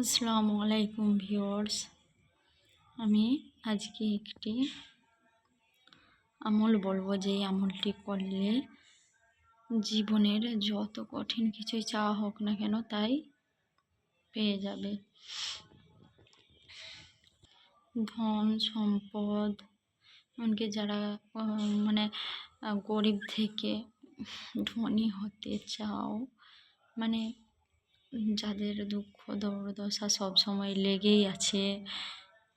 আসসালামু আলাইকুম ভিউয়ার্স। আমি আজকে একটি আমল বলব যে আমলটি করলে জীবনের যত কঠিন কিছুই চাওয়া হোক না কেন, তাই পেয়ে যাবে। ধন, সম্পদ, এমনকি যারা মানে গরিব থেকে ধনী হতে চাও মানে যাদের দুঃখ, দুর্দশা সবসময় লেগেই আছে,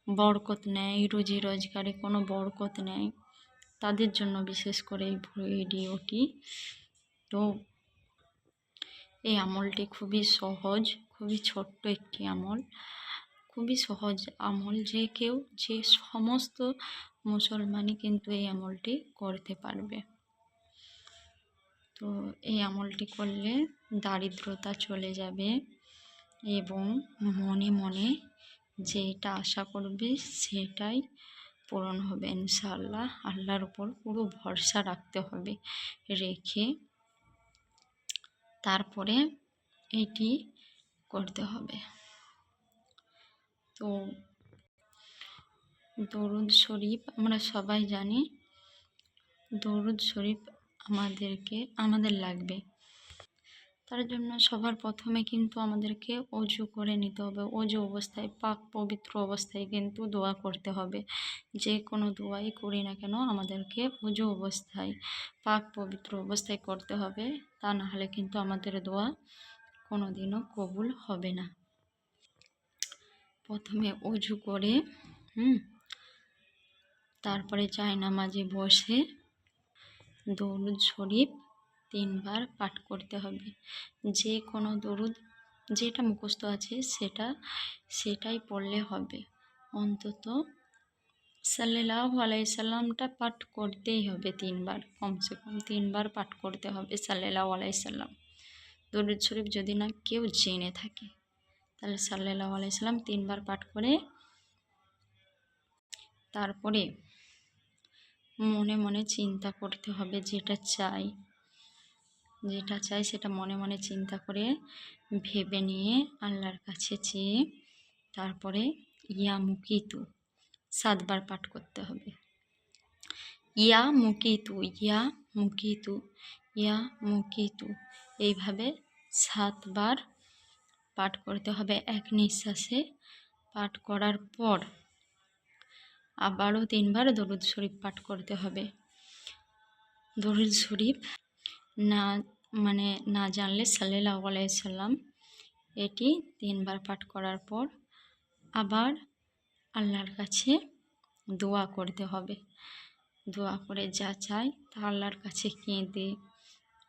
বরকত নেয় রুজি রোজগারে কোনো বরকত নেয় তাদের জন্য বিশেষ করে এই ভিডিওটি তো এই আমলটি খুবই সহজ, খুবই ছোট্ট একটি আমল। খুবই সহজ আমল যে কেউ, যে সমস্ত মুসলমানই কিন্তু এই আমলটি করতে পারবে। তো এই আমলটি করলে দারিদ্রতা চলে যাবে এবং মনে মনে যেটা আশা করবে সেটাই পূরণ হবে ইনশাআল্লাহ। আল্লাহর উপর পুরো ভরসা রাখতে হবে, রেখে তারপরে এটি করতে হবে। তো দরুদ শরীফ আমরা সবাই জানি, দরুদ শরীফ আমাদেরকে, আমাদের লাগবে। তার জন্য সবার প্রথমে কিন্তু আমাদেরকে অজু করে নিতে হবে। অজু অবস্থায়, পাক পবিত্র অবস্থায় কিন্তু দোয়া করতে হবে। যে কোনো দোয়াই করি না কেন, আমাদেরকে অজু অবস্থায়, পাক পবিত্র অবস্থায় করতে হবে। তা না হলে কিন্তু আমাদের দোয়া কোনো দিনও কবুল হবে না। প্রথমে অজু করে, হুম, তারপরে চায় নামাজে বসে দরুদ শরীফ তিনবার পাঠ করতে হবে। যে কোনো দরুদ, যেটা মুখস্থ আছে সেটা, সেটাই পড়লে হবে। অন্তত সাল্লাহ আলাইসাল্লামটা পাঠ করতেই হবে তিনবার, কমসে কম তিনবার পাঠ করতে হবে সাল্লাহ আলাইসাল্লাম দরুদ শরীফ যদি না কেউ জেনে থাকে, তাহলে সাল্লাহ আলাইসাল্লাম তিনবার পাঠ করে তারপরে মনে মনে চিন্তা করতে হবে যেটা চাই। যেটা চাই সেটা মনে মনে চিন্তা করে ভেবে নিয়ে আল্লাহর কাছে চেয়ে তারপরে ইয়া মুকিতু সাতবার পাঠ করতে হবে। ইয়া মুকিতু ইয়া মুকিতু ইয়া মুকিতু এইভাবে সাতবার পাঠ করতে হবে। এক নিঃশ্বাসে পাঠ করার পর আবারও তিনবার দরুদ শরীফ পাঠ করতে হবে। দরুদ শরীফ না মানে না জানলে সাল্লাহ আলাইসাল্লাম এটি তিনবার পাঠ করার পর আবার আল্লাহর কাছে দোয়া করতে হবে। দোয়া করে যা চাই তা আল্লাহর কাছে কেঁদে,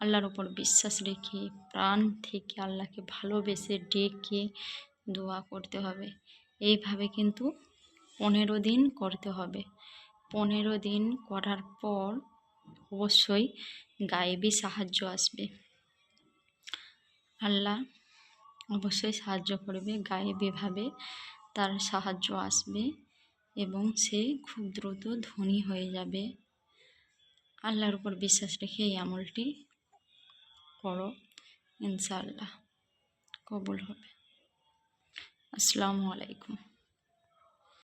আল্লাহর ওপর বিশ্বাস রেখে, প্রাণ থেকে আল্লাহকে ভালোবেসে ডেকে দোয়া করতে হবে। এইভাবে কিন্তু পনেরো দিন করতে হবে। পনেরো দিন করার পর অবশ্যই গায়েবী সাহায্য আসবে। আল্লাহ অবশ্যই সাহায্য করবে, গায়েবীভাবে তার সাহায্য আসবে এবং সে খুব দ্রুত ধনী হয়ে যাবে। আল্লাহর উপর বিশ্বাস রেখে এই আমলটি করো, ইনশাআল্লাহ। কবুল হবে। আসসালামু আলাইকুম।